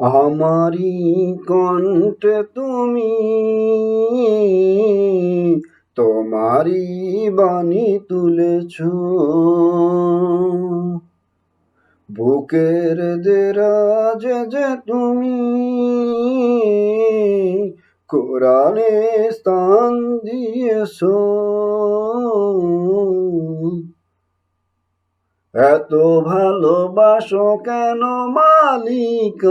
আমারি কণ্ঠে তুমি তোমারি বাণী তুলেছ। বুকের দেরাজ যে তুমি কোরআনে স্থান দিয়েছ। এত ভালোবাসো কেন মালিক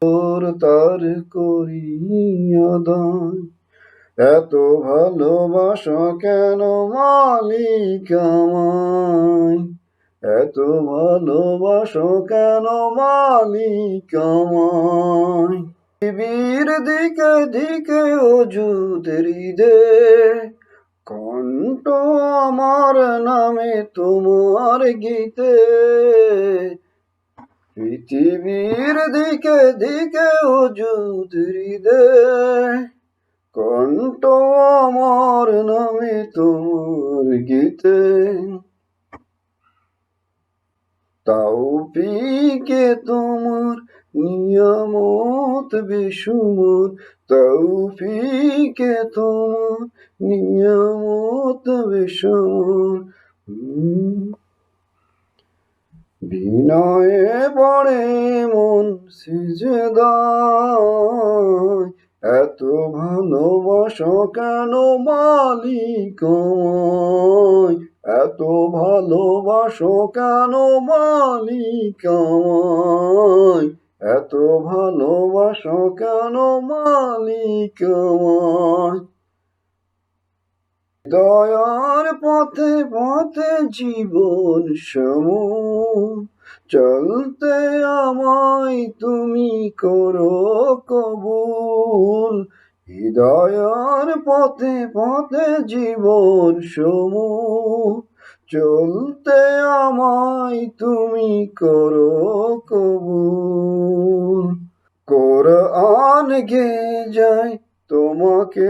তোর তার করিয়া দায় এত ভালোবাসো কেন মালিক এত ভালোবাসো কেন মালিক আমায়? পৃথিবীর দিকে দিকে অজুদের দে কণ্ঠ আমার নামে তোমার গীতে। পৃথিবীর দিকে দিকে অজুদ হৃদে কণ্ঠ আমার নামে তোমার গীতে। তাও পিকে তোমার নিয়ামত বেসুমর তৌফিকে তোমার নিয়ামত বেসুমর বিনয়ে পড়ে মন সিজদায় এত ভালোবাসো কেন মালিক এত ভালোবাসো কেন মালিক এত ভালোবাসো কেন মালিক? দয়ার পথে পথে জীবন সমূহ। চলতে আমায় তুমি করো কবুল। হৃদয়ার পথে পথে জীবন সমূহ। চলতে আমায় তুমি করো কবুল। কোরআন গে যায়, তোমাকে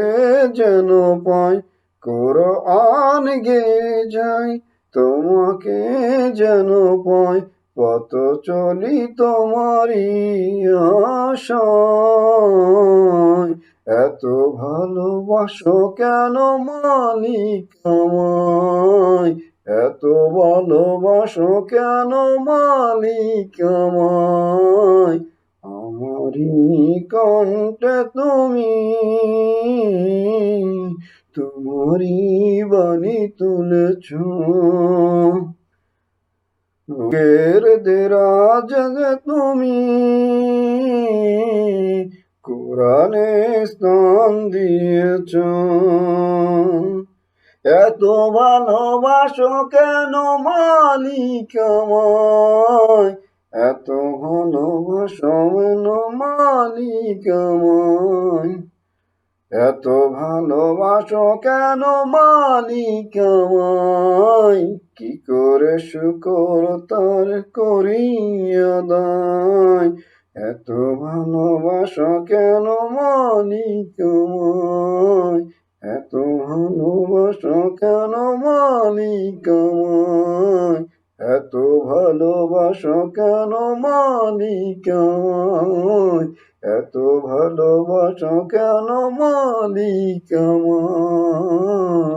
যেন পাই কোরআন গে যাই, তোমাকে যেন পয় পত চলি তোমারই আশায়। এত ভালোবাসো কেন মালিক আমায়? এত ভালোবাসো কেন মালিক আমায়? আমারই কণ্ঠে তুমি তোমারই বাণী তুলেছ। বুকের দেরাজ তুমি, কোরআনে স্থান দিয়েছ। এত ভালোবাসো কেন মালিক আমায়? এত ভালোবাসো কেন মালিক আমায়? এত ভালোবাসো কেন মালিক আমায়? কি করে শুকর তার করিয়া দায় এত ভালোবাসো কেন মালিক আমায়? এত ভালোবাসো কেন মালিক আমায়? এত ভালোবাসো কেন মালিক আমায়? এত ভালোবাসো কেন মালিক আমার?